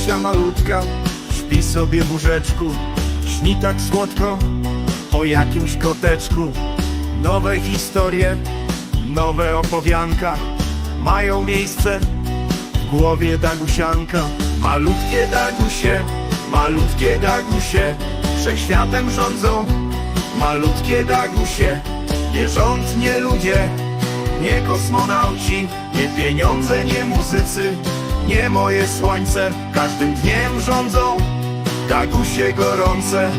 Dagusia malutka. Śpi sobie w łóżeczku Śni tak słodko O jakimś koteczku. Nowe historie Nowe opowianka Mają miejsce W głowie Dagusianka. Malutkie Dagusie Malutkie Dagusie Wszechświatem rządzą. Malutkie Dagusie Nie rząd, nie ludzie nie kosmonauci, nie pieniądze, nie muzycy, nie moje słońce, każdym dniem rządzą Dagusie gorące.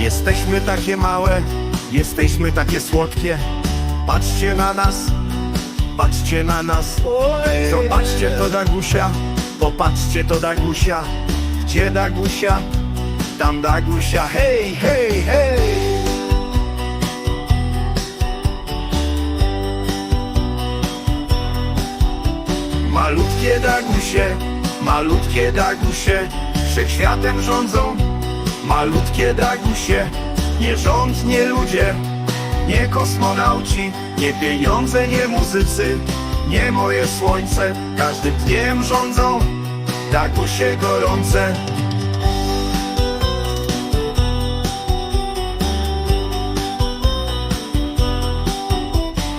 Jesteśmy takie małe, jesteśmy takie słodkie. Patrzcie na nas, patrzcie na nas. Zobaczcie to Dagusia, popatrzcie to Dagusia. Gdzie Dagusia? Tam Dagusia, hej, hej, hej! Malutkie Dagusie, malutkie Dagusie, wszechświatem rządzą. Malutkie Dagusie, nie rząd, nie ludzie, nie kosmonauci, nie pieniądze, nie muzycy, nie moje słońce, każdym dniem rządzą. Dagusie gorące.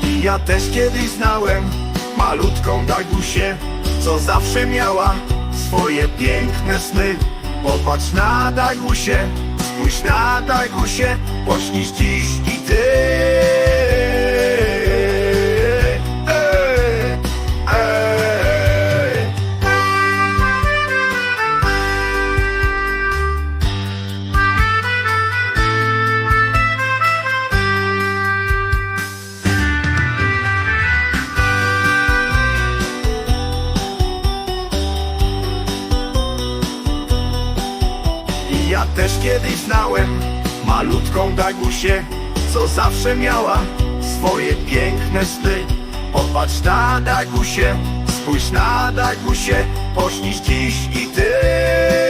I ja też kiedyś znałem malutką Dagusię, co zawsze miała swoje piękne sny. Popatrz na Dagusię, spójrz na Dagusię, pośnisz dziś i ty. Ja też kiedyś znałem malutką Dagusię, co zawsze miała swoje piękne sny. Popatrz na Dagusię, spójrz na Dagusię, pośnisz dziś i ty.